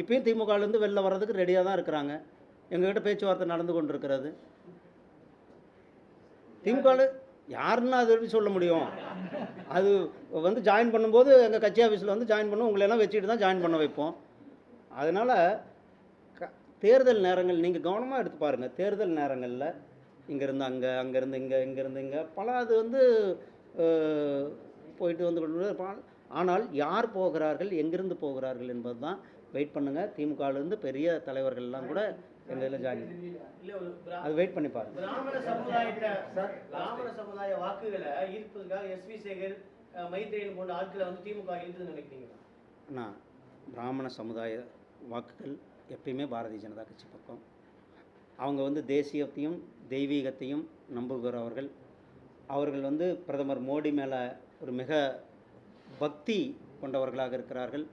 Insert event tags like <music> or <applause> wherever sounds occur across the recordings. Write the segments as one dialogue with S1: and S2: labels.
S1: இப்பயும் திமுகலேருந்து வெளில வர்றதுக்கு ரெடியாக தான் இருக்கிறாங்க. எங்ககிட்ட பேச்சுவார்த்தை நடந்து கொண்டு இருக்கிறது திமுகவில் யாருன்னு அது எப்படி சொல்ல முடியும்? அது வந்து ஜாயின் பண்ணும்போது எங்கள் கட்சி ஆஃபீஸில் வந்து ஜாயின் பண்ண உங்களெல்லாம் வச்சுட்டு தான் ஜாயின் பண்ண வைப்போம். அதனால் க தேர்தல் நேரங்கள் நீங்கள் கவனமாக எடுத்து பாருங்கள் தேர்தல் நேரங்களில் இங்கேருந்து அங்கே அங்கேருந்து இங்கே இங்கேருந்து இங்கே பல அது வந்து போயிட்டு வந்து கொண்டு ஆனால் யார் போகிறார்கள் எங்கிருந்து போகிறார்கள் என்பது தான் வெயிட் பண்ணுங்கள் திமுகலேருந்து பெரிய தலைவர்கள்லாம் கூட எங்கள் இதில் ஜாயின் அது வெயிட் பண்ணி பாருங்கள்
S2: பிராமண சமுதாயத்தை பிராமண சமுதாய வாக்குகளை ஈர்ப்பதற்காக எஸ் வி சேகர் மைத்ரேயன் போன்ற ஆட்களை வந்து திமுக இழுத்துன்னு நினைக்கிறீங்களா?
S1: நான் பிராமண சமுதாய வாக்குகள் எப்பயுமே பாரதிய ஜனதா கட்சி பக்கம். அவங்க வந்து தேசியத்தையும் தெய்வீகத்தையும் நம்புகிறவர்கள். அவர்கள் வந்து பிரதமர் மோடி மேலே ஒரு மிக பக்தி கொண்டவர்களாக இருக்கிறார்கள்.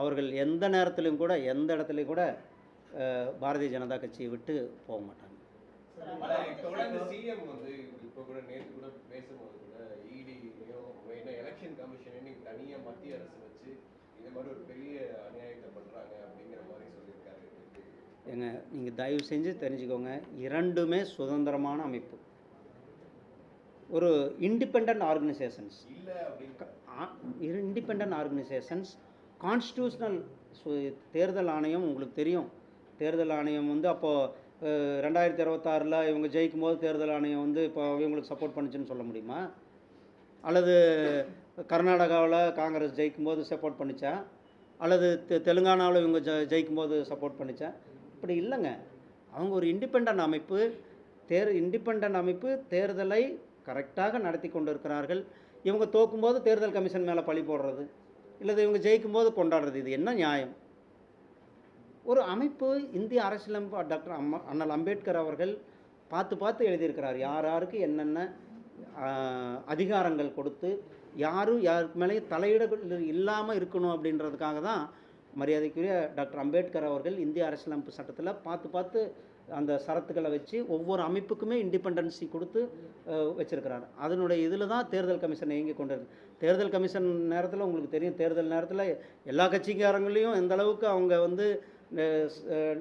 S1: அவர்கள் எந்த நேரத்திலும் கூட எந்த இடத்துலையும் கூட பாரதிய ஜனதா கட்சியை விட்டு போக மாட்டாங்க.
S3: ஆனா தொடர்ந்து சிஎம் வந்து இப்ப கூட நேத்து கூட பேசும்போது கூட இடியும் மெயினா எலெக்ஷன் கமிஷன் இன்னைக்கு தனியா மத்திய அரசு வச்சு இந்த மாதிரி ஒரு பெரிய அநியாயத்தை பண்றாங்க அப்படிங்கிற மாதிரி சொல்லியிருக்காரு.
S1: ஏங்க நீங்கள் தயவு செஞ்சு தெரிஞ்சுக்கோங்க. இரண்டுமே சுதந்திரமான அமைப்பு. ஒரு இண்டிபெண்ட் ஆர்கனைசேஷன்ஸ்
S3: இல்ல அப்படின்னு
S1: இண்டிபெண்ட் ஆர்கனைசேஷன்ஸ் கான்ஸ்டியூஷனல் தேர்தல் ஆணையம் உங்களுக்கு தெரியும். தேர்தல் ஆணையம் வந்து அப்போது ரெண்டாயிரத்தி இருபத்தாறில் இவங்க ஜெயிக்கும் போது தேர்தல் ஆணையம் வந்து இப்போ இவங்களுக்கு சப்போர்ட் பண்ணுச்சுன்னு சொல்ல முடியுமா? அல்லது கர்நாடகாவில் காங்கிரஸ் ஜெயிக்கும் போது சப்போர்ட் பண்ணிச்சா? அல்லது தெ தெலுங்கானாவில் இவங்க ஜ ஜெயிக்கும் போது சப்போர்ட் பண்ணிச்சா? இப்படி இல்லைங்க. அவங்க ஒரு இண்டிபெண்ட் அமைப்பு தேர் இண்டிபெண்ட் அமைப்பு தேர்தலை கரெக்டாக நடத்தி கொண்டு இருக்கிறார்கள் இவங்க தோக்கும்போது தேர்தல் கமிஷன் மேலே பழி போடுறது இல்லை இவங்க ஜெயிக்கும் போது கொண்டாடுறது இது என்ன நியாயம்? ஒரு அமைப்பு இந்திய அரசியலமைப்பு டாக்டர் அம்மா அண்ணல் அம்பேத்கர் அவர்கள் பார்த்து பார்த்து எழுதியிருக்கிறார். யார் யாருக்கு என்னென்ன அதிகாரங்கள் கொடுத்து யாரும் யாருக்கு மேலேயும் தலையிட இல்லாமல் இருக்கணும் அப்படின்றதுக்காக தான் மரியாதைக்குரிய டாக்டர் அம்பேத்கர் அவர்கள் இந்திய அரசியலமைப்பு சட்டத்தில் பார்த்து பார்த்து அந்த சரத்துக்களை வச்சு ஒவ்வொரு அமைப்புக்குமே இண்டிபெண்டன்சி கொடுத்து வச்சுருக்கிறார். அதனுடைய இதில் தான் தேர்தல் கமிஷன் இயங்கி கொண்டு தேர்தல் கமிஷன் நேரத்தில் உங்களுக்கு தெரியும் தேர்தல் நேரத்தில் எல்லா கட்சிக்காரங்களையும் எந்த அளவுக்கு அவங்க வந்து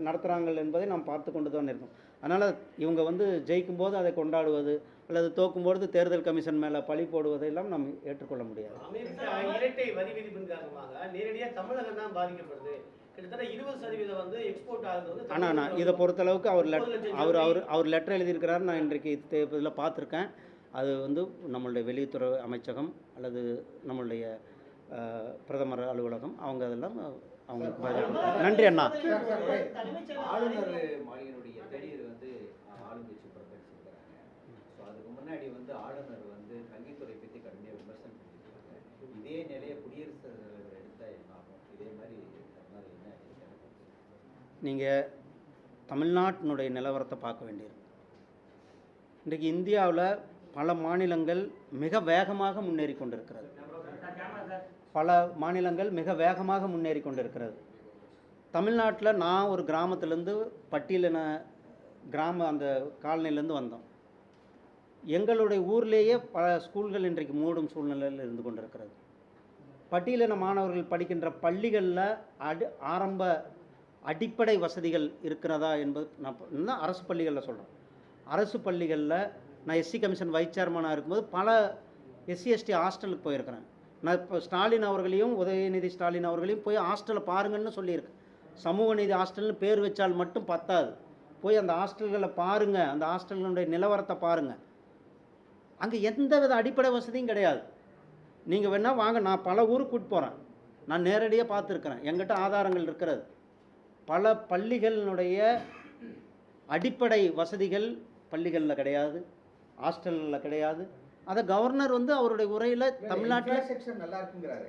S1: நடத்துகிறாங்க என்பதை நாம் பார்த்து கொண்டு தான் இருக்கோம். அதனால் இவங்க வந்து ஜெயிக்கும் போது அதை கொண்டாடுவது அல்லது தோக்கும்பொழுது தேர்தல் கமிஷன் மேலே பழி போடுவதையெல்லாம் நாம் ஏற்றுக்கொள்ள முடியாது.
S2: அமெரிக்கா இரட்டை வரி விதிப்பின் காரணமாக நேரடியாக தமிழகம் தான் பாதிக்கப்படுது.
S1: ஆனால் நான் இதை பொறுத்தளவுக்கு அவர் லெட் அவர். அவர் அவர் லெட்டர் எழுதியிருக்கிறார். நான் இன்றைக்கு இதில் பார்த்துருக்கேன். அது வந்து நம்மளுடைய வெளியுறவு அமைச்சகம் அல்லது நம்மளுடைய பிரதமர் அலுவலகம் அவங்க அதெல்லாம் அவங்களுக்கு. நன்றி அண்ணா.
S4: ஆளுநர் வந்து கல்வித்துறை பற்றி கடுமையாக விமர்சனம் பண்ணியிருக்காங்க. இதே நிலையை குடியரசுத் தலைவர் எடுத்தால் என்ன ஆகும் இதே மாதிரி பண்ணால் என்ன
S1: நீங்கள் தமிழ்நாட்டினுடைய நிலவரத்தை பார்க்க வேண்டியிருக்கு. இன்றைக்கு இந்தியாவில் பல மாநிலங்கள் மிக வேகமாக முன்னேறி கொண்டிருக்கிறது. பல மாநிலங்கள் மிக வேகமாக முன்னேறி கொண்டிருக்கிறது. தமிழ்நாட்டில் நான் ஒரு கிராமத்துலேருந்து பட்டியலின கிராம அந்த காலனிலேருந்து வந்தோம். எங்களுடைய ஊர்லேயே பல ஸ்கூல்கள் இன்றைக்கு மூடும் சூழ்நிலையில் இருந்து கொண்டிருக்கிறது. பட்டியலின மாணவர்கள் படிக்கின்ற பள்ளிகளில் அடி ஆரம்ப அடிப்படை வசதிகள் இருக்கிறதா என்பது நான் அரசு பள்ளிகளில் சொல்கிறேன் அரசு பள்ளிகளில் நான் எஸ்சி கமிஷன் வைஸ் சேர்மனாக இருக்கும்போது பல எஸ்சி எஸ்டி ஹாஸ்டலுக்கு போயிருக்கிறேன். நான் இப்போ ஸ்டாலின் அவர்களையும் உதயநிதி ஸ்டாலின் அவர்களையும் போய் ஹாஸ்டலை பாருங்கன்னு சொல்லியிருக்கேன் சமூக நீதி ஹாஸ்டல்னு பேர் வச்சால் மட்டும் பத்தாது. போய் அந்த ஹாஸ்டல்களை பாருங்கள் அந்த ஹாஸ்டல்களுடைய நிலவரத்தை பாருங்கள் அங்கே எந்த வித அடிப்படை வசதியும் கிடையாது. நீங்கள் வேணால் வாங்க நான் பல ஊருக்கு கூட்டு போகிறேன் நான் நேரடியாக பார்த்துருக்குறேன். எங்கிட்ட ஆதாரங்கள் இருக்கிறது. பல பள்ளிகளினுடைய அடிப்படை வசதிகள் பள்ளிகளில் கிடையாது ஹாஸ்டலில் கிடையாது. அதை கவர்னர் வந்து அவருடைய உரையில் தமிழ்நாட்டில்
S5: நல்லா இருக்குங்கிறாரு.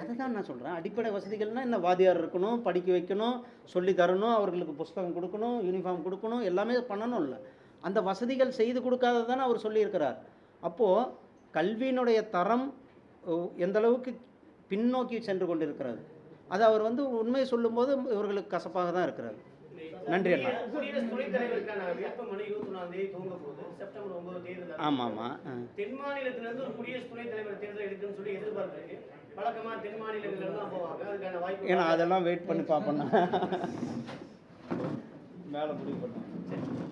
S1: அதை தான் நான் சொல்கிறேன் அடிப்படை வசதிகள்னால் என்ன? வாத்தியார் இருக்கணும் படிக்க வைக்கணும் சொல்லி தரணும் அவர்களுக்கு புஸ்தகம் கொடுக்கணும் யூனிஃபார்ம் கொடுக்கணும் எல்லாமே பண்ணணும் இல்லை. அந்த வசதிகள் செய்து கொடுக்காத தானே அவர் சொல்லியிருக்கிறார். அப்போது கல்வியினுடைய தரம் அஹ், எந்த அளவுக்கு பின்னோக்கி சென்று கொண்டிருக்கிறது. அது அவர் வந்து உண்மையை சொல்லும்போது இவர்களுக்கு கசப்பாக தான் இருக்கிறது. நன்றி அண்ணா. ஆமாம் ஆமாம்
S2: தென் மாநிலத்திலிருந்து ஒரு குடியரசு துணைத் தலைவர் தேர்தல் எடுக்குன்னு சொல்லி எதிர்பார்ப்பு இருக்கு வழக்கமா தென் மாநிலங்கள்ல இருந்து தான் போவாங்க. அதுக்கான வாய்ப்பு
S1: ஏன்னா அதெல்லாம் வெயிட் பண்ணி பார்ப்போம்னா <laughs> மேலே முடிவு பண்ணோம்
S2: நன்றி